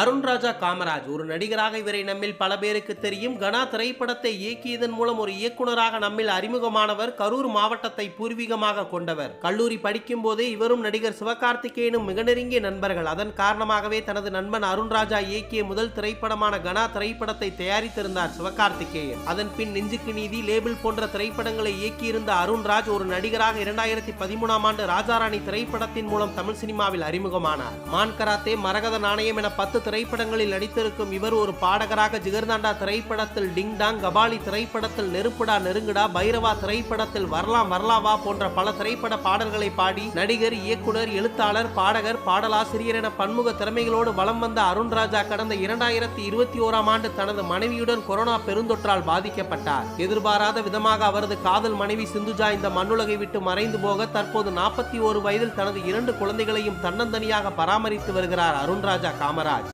அருண்ராஜா காமராஜ் ஒரு நடிகராக இவரை நம்மில் பல பேருக்கு தெரியும். கனா திரைப்படத்தை இயக்கியதன் மூலம் ஒரு இயக்குனராக நம்மில் அறிமுகமானவர் கரூர் மாவட்டத்தை பூர்வீகமாக கொண்டவர். கல்லூரி படிக்கும் போதே இவரும் நடிகர் சிவகார்த்திகேயனும் மிக நெருங்கிய நண்பர்கள். அதன் காரணமாகவே தனது நண்பன் அருண்ராஜா இயக்கிய முதல் திரைப்படமான கனா திரைப்படத்தை தயாரித்திருந்தார் சிவகார்த்திகேயன். அதன் பின் நெஞ்சுக்கு நீதி லேபிள் போன்ற திரைப்படங்களை இயக்கியிருந்த அருண்ராஜ் ஒரு நடிகராக இரண்டாயிரத்தி பதிமூணாம் ஆண்டு ராஜாராணி திரைப்படத்தின் மூலம் தமிழ் சினிமாவில் அறிமுகமானார். மான் கராத்தே மரகத நாணயம் என பத்து திரைப்படங்களில் நடித்திருக்கும் இவர் ஒரு பாடகராக ஜிகர்தாண்டா திரைப்படத்தில் டிங்டாங் கபாலி திரைப்படத்தில் நெருப்புடா நெருங்குடா பைரவா திரைப்படத்தில் வரலாம் வரலாவா போன்ற பல திரைப்பட பாடல்களை பாடி நடிகர் இயக்குனர் எழுத்தாளர் பாடகர் பாடலாசிரியர் என பன்முக திறமைகளோடு வலம் வந்த அருண்ராஜா கடந்த இரண்டாயிரத்தி இருபத்தி ஓராம் ஆண்டு தனது மனைவியுடன் கொரோனா பெருந்தொற்றால் பாதிக்கப்பட்டார். எதிர்பாராத விதமாக அவரது காதல் மனைவி சிந்துஜா இந்த மண்ணுலகை விட்டு மறைந்து போக தற்போது நாற்பத்தி ஒரு வயதில் தனது இரண்டு குழந்தைகளையும் தன்னந்தனியாக பராமரித்து வருகிறார் அருண்ராஜா காமராஜ்.